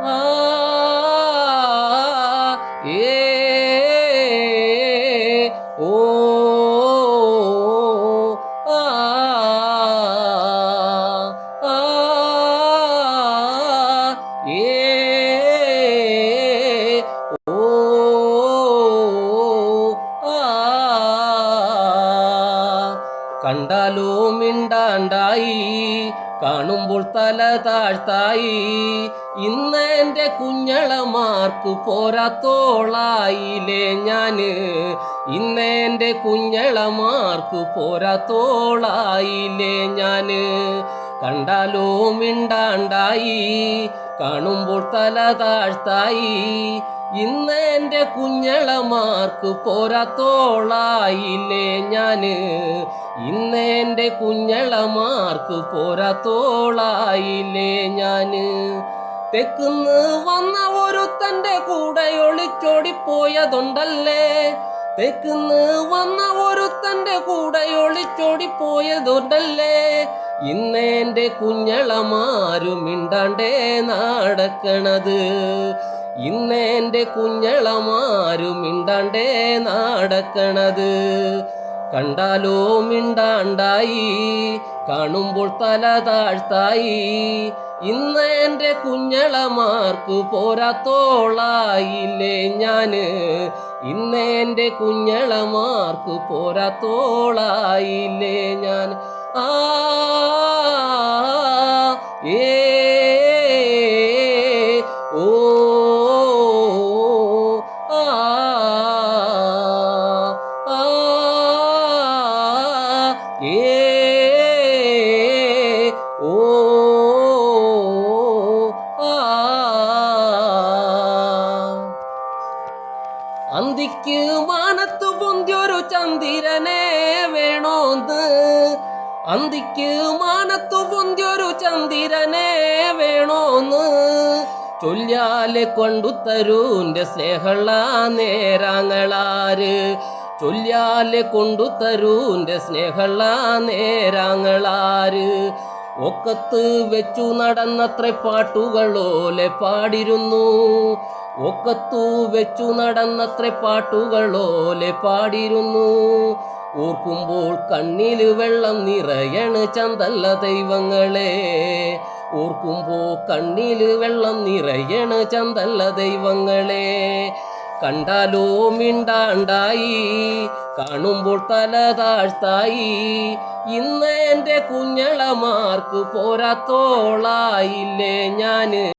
ആ കണ്ടാലോ മിണ്ടാണ്ടായി കാണുമ്പോൾ തല താഴ്ത്തായി. ഇന്ന് എന്റെ കുഞ്ഞളമാർക്ക് പോരാത്തോളായില്ലേ ഞാൻ? ഇന്ന് എന്റെ കുഞ്ഞളമാർക്ക് പോരാത്തോളായില്ലേ ഞാൻ? കണ്ടാലോ മിണ്ടാണ്ടായി കാണുമ്പോൾ തല താഴ്ത്തായി. ഇന്ന് എന്റെ കുഞ്ഞളമാർക്ക് പോരാത്തോളായില്ലേ ഞാൻ. ഇന്ന് എന്റെ കുഞ്ഞളമാർക്ക് പോരാത്തോളായില്ലേ ഞാൻ. തെക്കുന്ന് വന്ന ഒരുത്തന്റെ കൂടെ ഒളിച്ചോടിപ്പോയതുണ്ടല്ലേ. തെക്കുന്ന് വന്ന ഒരുത്തന്റെ കൂടെ ഒളിച്ചോടിപ്പോയതുണ്ടല്ലേ. ഇന്ന് എന്റെ കുഞ്ഞളമാരും മിണ്ടാണ്ടേ നടക്കണത്. ഇന്ന് എന്റെ കുഞ്ഞളമാരും മിണ്ടാണ്ടേ നടക്കണത്. കണ്ടാലോ മിണ്ടാണ്ടായി കാണുമ്പോൾ തല താഴ്ത്തായി. ഇന്ന് എന്റെ കുഞ്ഞളമാർക്ക് പോരാത്തോളായില്ലേ ഞാൻ. ഇന്ന് എന്റെ കുഞ്ഞളമാർക്ക് പോരാത്തോളായില്ലേ ഞാൻ. ആ ഏ ഓ അന്തിക്ക് മാനത്ത് പൊന്തിയൊരു ചന്ദിരനെ വേണോന്ത്? അന്തിക്ക് മാനത്തു പൊന്തിയൊരു ചന്ദിരനെ വേണോന്ന്? ചൊല്ലിയാലെ കൊണ്ടു തരൂന്റെ സ്നേഹള നേരാങ്ങളാര് ചൊല്ലിയാലെ കൊണ്ടു തരൂന്റെ സ്നേഹള്ള നേരാങ്ങളാര്. ഒക്കത്ത് വെച്ചു നടന്നത്ര പാട്ടുകളോലെ പാടിരുന്നു. ഒക്കത്തു വെച്ചു നടന്നത്ര പാട്ടുകളോലെ പാടിരുന്നു. ഓർക്കുമ്പോൾ കണ്ണിൽ വെള്ളം നിറയണ് ചന്തല്ല ദൈവങ്ങളെ. ഓർക്കുമ്പോൾ കണ്ണിൽ വെള്ളം നിറയണ് ചന്തല്ല ദൈവങ്ങളെ. കണ്ടാലോ മിണ്ടാണ്ടായി കാണുമ്പോൾ തല താഴ്ത്തായി. ഇന്ന് എന്റെ കുഞ്ഞളമാർക്ക് പോരാത്തോളായില്ലേ ഞാൻ.